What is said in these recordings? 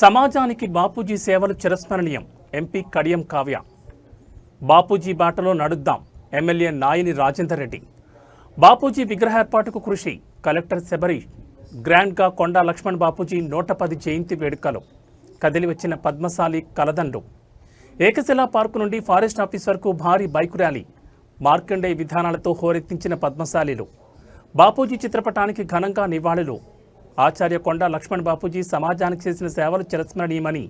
సమాజానికి బాపూజీ సేవలు చిరస్మరణీయం. ఎంపీ కడియం కావ్య. బాపూజీ బాటలో నడుద్దాం ఎమ్మెల్యే నాయని రాజేందర్ రెడ్డి. బాపూజీ విగ్రహ ఏర్పాటుకు కృషి కలెక్టర్ శబరి. గ్రాండ్గా కొండా లక్ష్మణ్ బాపూజీ నూట పది జయంతి వేడుకలు. కదిలి వచ్చిన పద్మశాలి కలదండు. ఏకశిలా పార్కు నుండి ఫారెస్ట్ ఆఫీస్ వరకు భారీ బైక్ ర్యాలీ. మార్కండే విధానాలతో హోరెత్తించిన పద్మశాలీలు. బాపూజీ చిత్రపటానికి ఘనంగా నివాళులు. ఆచార్య కొండ లక్ష్మణ్ బాపూజీ సమాజానికి చేసిన సేవలు చిరస్మరణీయమని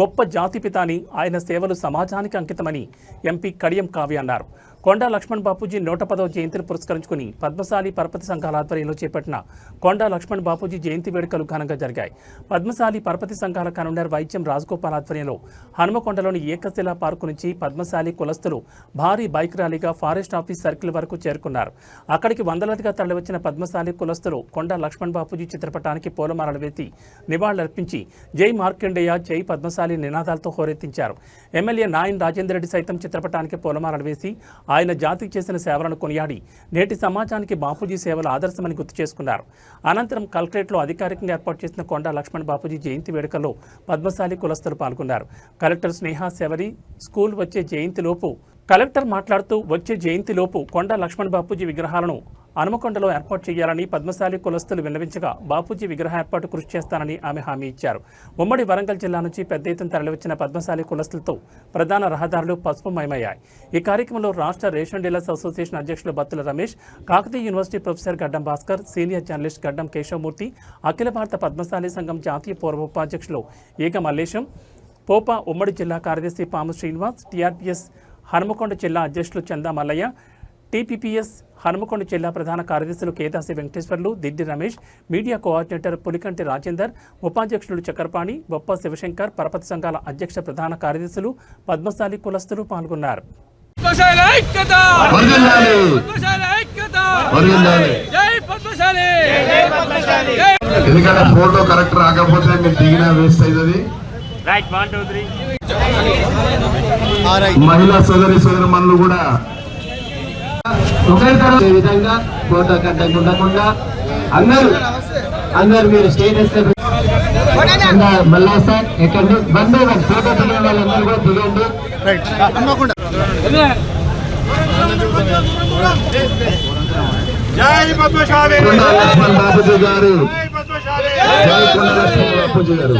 గొప్ప జాతిపిత అని ఆయన సేవలు సమాజానికి అంకితమని ఎంపీ కడియం కావ్య అన్నారు. కొండా లక్ష్మణ్ బాపూజీ నూట పదవ జయంతిని పురస్కరించుకుని పద్మశాలి పరపతి సంఘాల ఆధ్వర్యంలో చేపట్టిన కొండా లక్ష్మణ్ బాపూజీ జయంతి వేడుకలు ఘనంగా జరిగాయి. పద్మశాలి పరపతి సంఘాల కన్వీనర్ వైద్యం రాజగోపాల్ ఆధ్వర్యంలో హనుమకొండలోని ఏకశిలా పార్కు నుంచి పద్మశాలి కులస్తులు భారీ బైక్ ర్యాలీగా ఫారెస్ట్ ఆఫీస్ సర్కిల్ వరకు చేరుకున్నారు. అక్కడికి వందలాదిగా తరలివచ్చిన పద్మశాలి కులస్తులు కొండా లక్ష్మణ్ బాపూజీ చిత్రపటానికి పూలమాలలు వేసి నివాళులర్పించి జై మార్కండేయ జై పద్మశాలి నినాదాలతో హోరెత్తించారు. ఎమ్మెల్యే నాయన్ రాజేందర్ రెడ్డి సైతం చిత్రపటానికి పూలమాలలు వేసి ఆయన జాతికి చేసిన సేవలను కొనియాడి నేటి సమాజానికి బాపూజీ సేవలు ఆదర్శమని గుర్తు చేసుకున్నారు. అనంతరం కలెక్టరేట్లో అధికారికంగా ఏర్పాటు చేసిన కొండా లక్ష్మణ్ బాపూజీ జయంతి వేడుకల్లో పద్మశాలి కులస్తులు పాల్గొన్నారు. కలెక్టర్ స్నేహ శవరి స్కూల్ వచ్చే జయంతిలోపు కలెక్టర్ మాట్లాడుతూ వచ్చే జయంతిలోపు కొండ లక్ష్మణ్ బాపూజీ విగ్రహాలను హనుమకొండలో ఏర్పాటు చేయాలని పద్మశాలి కులస్తులు విన్నవించగా బాపూజీ విగ్రహ ఏర్పాటు కృషి చేస్తానని ఆమె హామీ ఇచ్చారు. ఉమ్మడి వరంగల్ జిల్లా నుంచి పెద్ద ఎత్తున తరలివచ్చిన పద్మశాలి కులస్తులతో ప్రధాన రహదారులు పసుపుమయమయ్యాయి. ఈ కార్యక్రమంలో రాష్ట్ర రేషన్ డీలర్స్ అసోసియేషన్ అధ్యక్షులు Battula Ramesh Kakatiya university professor Gaddam Bhaskar senior journalist గడ్డం కేశవమూర్తి అఖిల భారత పద్మశాలి సంఘం జాతీయ పూర్వ ఉపాధ్యక్షులు ఏక మల్లేశం పోపా ఉమ్మడి జిల్లా కార్యదర్శి పాము శ్రీనివాస్ టీఆర్పీఎస్ హనుమకొండ జిల్లా అధ్యక్షులు చందా మల్లయ్య టీపీపీఎస్ హనుమకొండ జిల్లా ప్రధాన కార్యదర్శులు కేదాసి వెంకటేశ్వర్లు దిడ్డి రమేష్ మీడియా కోఆర్డినేటర్ పులికంటి రాజేందర్ ఉపాధ్యక్షులు చక్రపాణి బొప్ప శివశంకర్ పరపతి సంఘాల అధ్యక్ష ప్రధాన కార్యదర్శులు పద్మశాలి కులస్తులు పాల్గొన్నారు. పద్మశాలి ఐక్యత! వర్ధిల్లాలి పద్మశాలి ఐక్యత! వర్ధిల్లాలి జై పద్మశాలి! జై పద్మశాలి! ఎందుకంటే ఫోటో కరెక్ట్ రాకపోతే మీరు దిగినా వేస్ట్ అవుతుంది. మహిళా సోదరి సోదరి మనులు కూడా ఒకరి తర్వాత విధంగా ఫోటో కట్టకు ఉండకుండా అందరూ అందరూ మీరు స్టేటస్ మళ్ళా సార్ ఎక్కండి. బంద్ ఫోటో దిగిన వాళ్ళందరూ కూడా దిగండి. జై బాబుజీ గారు. జై కొండా లక్ష్మణ్ బాబుజీ గారు.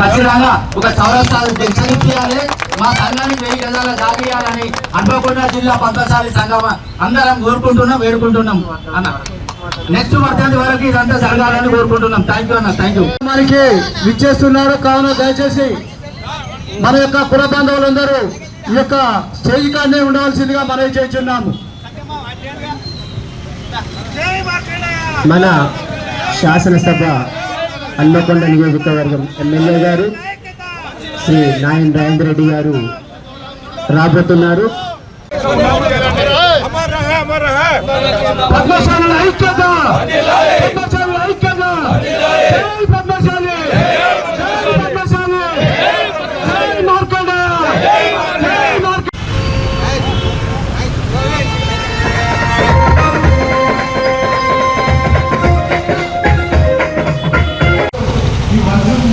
ఖచ్చితంగా ఒక చౌరస్తాలు ఇప్పించాలి మా సంఘానికి వెయ్యి గజాల జాగియాలని అనుకోకుండా జిల్లా పద్మశాలి సంఘం అందరం కోరుకుంటున్నాం వేడుకుంటున్నాం. అన్న నెక్స్ట్ వర్ధంతి వరకు ఇదంతా జరగాలని కోరుకుంటున్నాం. థ్యాంక్ యూ అన్న థ్యాంక్ యూ మనకి విచ్చేస్తున్నారు. కావున దయచేసి మన యొక్క కుల బాంధవులందరూ ఈ యొక్క స్టేజ్ కాడనే ఉండవలసిందిగా మనవి చేస్తున్నాము. మన శాసనసభ అన్నకొండ నియోజకవర్గం ఎమ్మెల్యే గారు శ్రీ నాయన్ రాజేంద్ర రెడ్డి గారు రాబోతున్నారు. అమర్ రహే అమర్ రహే. పద్మశాల ఐక్యత!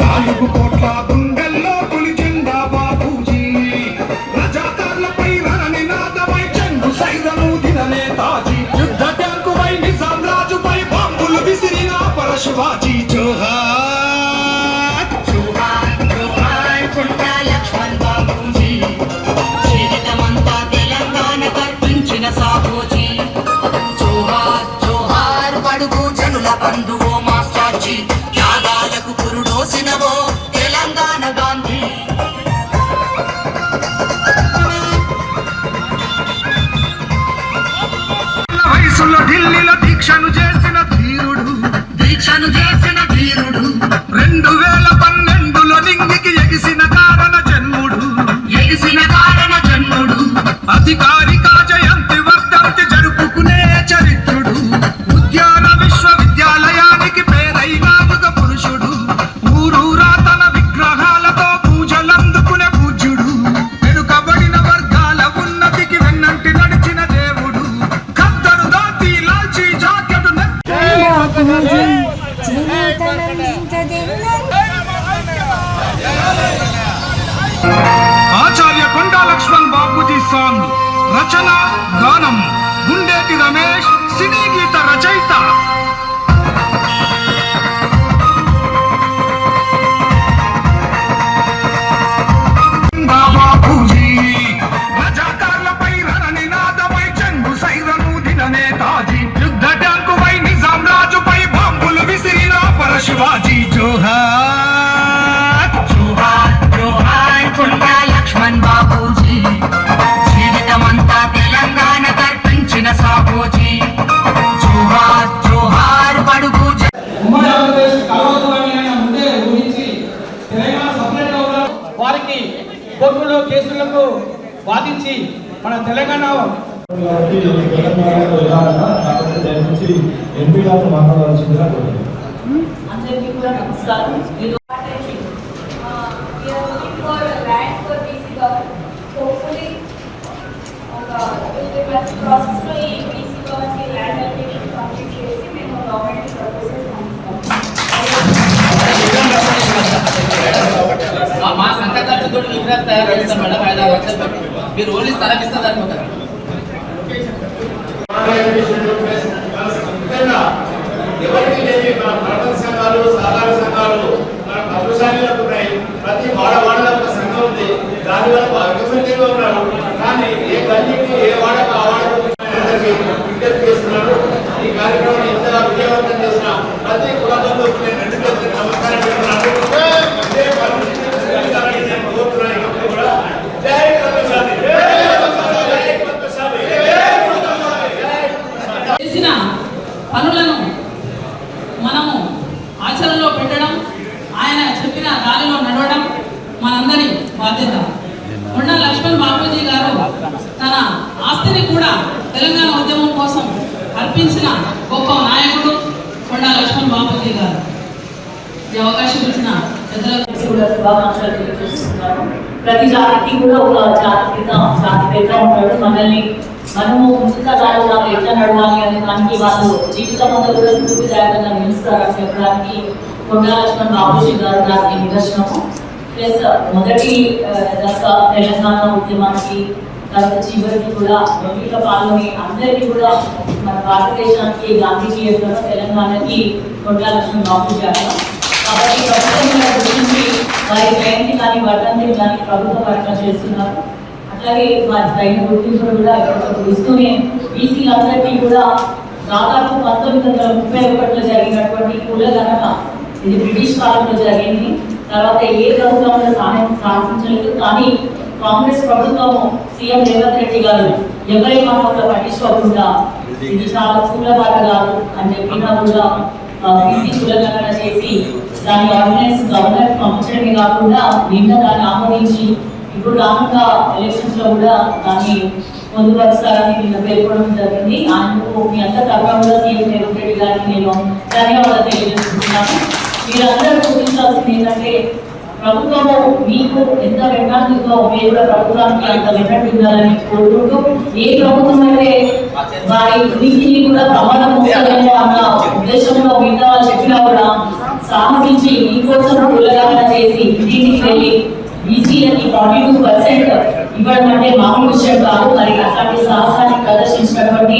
నాలుగు కోట్ల గుండెల్లో పులిచిందా బాబూజీ రజాకార్లపై రణనినాదమై చెండు సైరను దిన తాజీ. యుద్ధ ట్యాంకుపై నిజాం రాజుపై బాంబులు విసిరిన పరశివాజీ జోహార్! జోహార్ జోహార్ లక్ష్మణ్ బాబూజీ జీవితమంతా తెలంగాణ కర్పించిన సాహోజీ. జోహార్ జోహార్ బడుగు జనుల వారికి కోర్టులో కేసులకు వాదించి మన తెలంగాణ. అందరికీ కూడా నమస్కారం తయారు చేస్తాం మేడం ఐదు ఆరు లక్షలు పెట్టి మీరు ఓన్లీ స్థలం ఇస్తే సరిపోతారు బాధ్యత. కొండ లక్ష్మణ్ బాపూజీ గారు తన ఆస్తిని కూడా తెలంగాణ ఉద్యమం కోసం అర్పించిన గొప్ప నాయకుడు కొండ లక్ష్మణ్ బాపూజీ గారు. ఈ అవకాశం ఇచ్చిన శుభాకాంక్షలు తెలియజేస్తున్నాను. ప్రతి జాతికి కూడా ఒక జాతి పిత జాతి పిత ఉంటాడు. మనల్ని మనము ముందుగా దారిలో ఎట్లా నడవాలి అనే దానికి వాళ్ళు జీవితం అంతా కూడా స్ఫూర్తిదాయకంగా నిలుస్తారని చెప్పడానికి కొండా లక్ష్మణ్ బాబూజీ గారు దానికి నిదర్శనము. ప్లస్ మొదటి ఆ, దశ తెలంగాణ ఉద్యమానికి తర్వాత చివరికి కూడా రెండిట్లో పాల్గొని అందరికీ కూడా మన భారతదేశానికి గాంధీజీ యొక్క తెలంగాణకి కొండా లక్ష్మణ్ బాబుజీ గారు కాబట్టి ప్రభుత్వం కూడా గుర్తించి వారి జయంతి కానీ వర్ధంతిని కానీ ప్రభుత్వ పరంగా చేస్తున్నారు అట్లాగే వారి తగిన గుర్తింపును కూడా ఇప్పుడు ఇస్తూనే బీసీలందరికీ కూడా దాదాపు పంతొమ్మిది వందల ముప్పై ఒకటిలో జరిగినటువంటి కుల గణన ఇది బ్రిటిష్ కాలంలో జరిగింది తర్వాత ఏ ప్రభుత్వం కూడా సహాయం సాధించలేదు. కానీ కాంగ్రెస్ ప్రభుత్వం సీఎం రేవంత్ రెడ్డి గారు ఎవరి మాటలు పట్టించుకోకుండా ఇది చాలా కూలబాట కాదు అని చెప్పినా కూడా బీసీ కులగణన చేసి దాని ఆర్డినెన్స్ గవర్నర్ పంపించడమే కాకుండా నిన్న దాన్ని ఆమోదించి ఇప్పుడు రానున్న ఎలక్షన్స్లో కూడా దాన్ని పొందుపరుస్తారని నిన్న పేర్కొనడం జరిగింది. అందుకు మీ అందరి తరఫున కూడా సీఎం రేవంత్ రెడ్డి గారికి నేను ధన్యవాదాలు తెలియజేస్తున్నాను. మీరందరూ గుర్తించాల్సింది ఏంటంటే ప్రభుత్వము మీకు ఎంత వెంటాడుతుందో మీరు కూడా ప్రభుత్వానికి అంత వెంటటి ఉండాలని కోరుకుంటూ ఏ ప్రభుత్వం అయితే వారి ఉనికిని కూడా ప్రమాదం వస్తుందేమో అన్న ఉద్దేశంలో మిగతా వాళ్ళు చెప్పినా కూడా సాహసించి మీకోసం కులగాన చేసి ఇంటికి వెళ్ళి బీసీలకి ఫార్టీ టూ పర్సెంట్ ఇవ్వడం అంటే మామూలు విషయం కాదు. మరి అట్లాంటి సాహసాన్ని ప్రదర్శించినటువంటి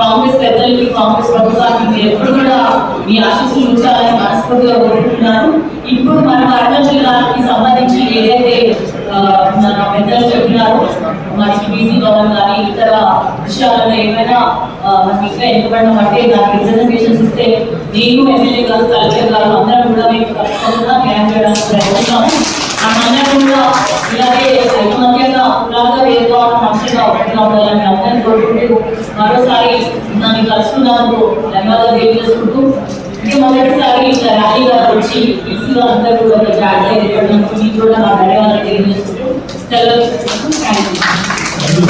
కాంగ్రెస్ పెద్దలకి కాంగ్రెస్ ప్రభుత్వానికి ఎప్పుడు కూడా మీ ఆశీస్సులు ఉంచాలని మనస్ఫూర్తిగా కోరుకుంటున్నాను. ఇప్పుడు మన వరంగల్ జిల్లాకి సంబంధించి ఏదైతే మన పెద్దలు చెప్పినారో మనకి బీసీ భవన్ కానీ ఇతర విషయాలలో ఏమైనా మనకి ఇంకా ఎన్నుకోవడం అంటే దానికి రిప్రజెంటేషన్స్ ఇస్తే నేను ఎమ్మెల్యే గారు కలెక్టర్ గారు అందరం కూడా మీకు తప్పకుండా న్యాయం చేయడానికి ప్రయత్నిస్తాము. మనందరం కూడా ఇలాగే ఐకమత్యంగా కులాలుగా వేరుగా ఉన్న మనుషులుగా ఒకటిగా ఉండాలని అందరినీ కోరుకుంటూ మరోసారి నన్ను కలుసుకున్నందుకు ధన్యవాదాలు తెలియజేసుకుంటూ ఇంకా మొదటిసారి ఇట్లా ర్యాలీగా వచ్చి ఈసీలో అందరూ ఒక జాగ్రత్త ఏర్పడినందుకు మీకు కూడా నా ధన్యవాదాలు తెలియజేసుకుంటూ సెలవు థ్యాంక్ యూ